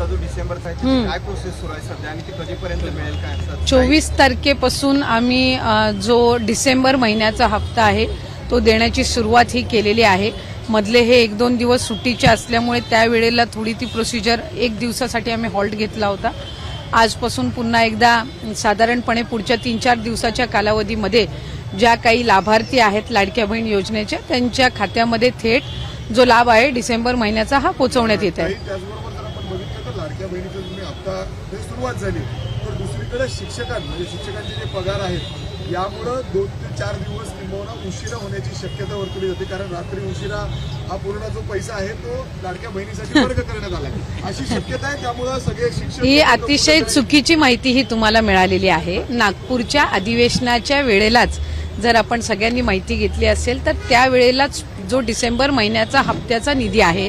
हप्ता जो डिसेंबरचा आहे त्याची काय प्रोसेस सुरू आहे सध्या आणि ती कधीपर्यंत मिळेल काय असं चोवीस तारखेपासून आम्ही जो डिसेंबर महिन्याचा हप्ता आहे तो देण्याची सुरुवात ही केलेली आहे. मधले हे एक दोन दिवस सुट्टीचे असल्यामुळे त्यावेळेला थोडी ती प्रोसिजर एक दिवसासाठी आम्ही हॉल्ट घेतला होता. आजपासून पुन्हा एकदा साधारणपणे पुढच्या तीन चार दिवसाच्या कालावधीमध्ये ज्या काही लाभार्थी आहेत लाडक्या बहीण योजनेच्या त्यांच्या खात्यामध्ये थेट जो लाभ आहे डिसेंबर महिन्याचा हा पोहोचवण्यात येत आहे काही त्याचबरोबर जर आपण बघितलं तर लाडक्या आता सुरुवात झाली. तर दुसरीकडे शिक्षकां म्हणजे शिक्षकांचे जे पगार आहेत यामुळं दोन ते चार दिवस किंबहुना उशिरा होण्याची शक्यता वर्तवली जाते. कारण रात्री उशिरा हा पूर्ण जो पैसा आहे तो लाडक्या बहिणीसाठी वर्ग करण्यात आला. अशी शक्यता आहे त्यामुळं सगळे शिक्षक ही अतिशय चुकीची माहिती ही तुम्हाला मिळालेली आहे. नागपूरच्या अधिवेशनाच्या वेळेलाच जर आपण सगळ्यांनी माहिती घेतली असेल तर त्यावेळेलाच जो डिसेंबर महिन्याचा हप्त्याचा निधी आहे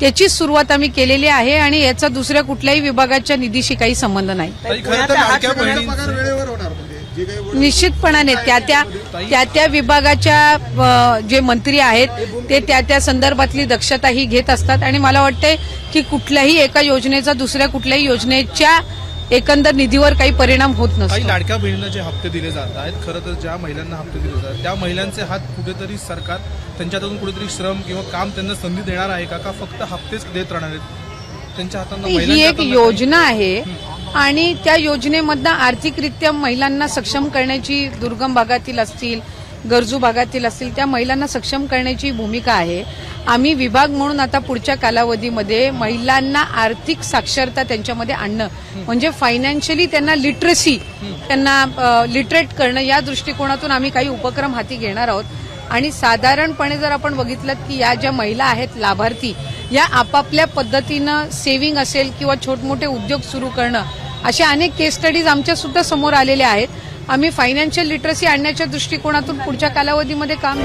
त्याची सुरुवात आम्ही केलेली आहे आणि याचा दुसऱ्या कुठल्याही विभागाच्या निधीशी काही संबंध नाही. म्हणजे निश्चितपणाने त्या त्या त्या त्या विभागाच्या जे मंत्री आहेत ते त्या त्या संदर्भातली दक्षता ही घेत असतात आणि मला वाटतंय की कुठल्याही एका योजनेचा दुसऱ्या कुठल्याही योजनेच्या एकंदर निधीवर काही परिणाम होत काही नसतो लाडक्या बहिणींना जे हप्ते दिले जात आहेत खरं तर ज्या महिलांना हप्ते दिले जातात त्या महिलांचे हात कुठेतरी सरकार त्यांच्यातून कुठेतरी श्रम किंवा काम त्यांना संधी देणार आहे का? का फक्त हप्तेच देत राहणार आहेत? त्यांच्या हातांना ही महिलांच्या एक हातांना योजना आहे आणि त्या योजनेमधनं आर्थिकरित्या महिलांना सक्षम करण्याची दुर्गम भागातील असतील गरजू भागातील असतील त्या महिलांना सक्षम करण्याची भूमिका आहे. आम्ही विभाग म्हणून आता पुढच्या कालावधीमध्ये महिलांना आर्थिक साक्षरता त्यांच्यामध्ये आणणं म्हणजे फायनान्शियली त्यांना लिटरसी त्यांना लिटरेट करणं या दृष्टिकोनातून आम्ही काही उपक्रम हाती घेणार आहोत. आणि साधारणपणे जर आपण बघितलं की या ज्या महिला आहेत लाभार्थी या आपापल्या पद्धतीनं सेव्हिंग असेल किंवा छोटमोठे उद्योग सुरू करणं अशा अनेक केस स्टडीज आमच्या सुद्धा समोर आलेल्या आहेत. आम्ही फायनान्शियल लिटरसी आणण्याच्या दृष्टिकोनातून पुढच्या कालावधीमध्ये काम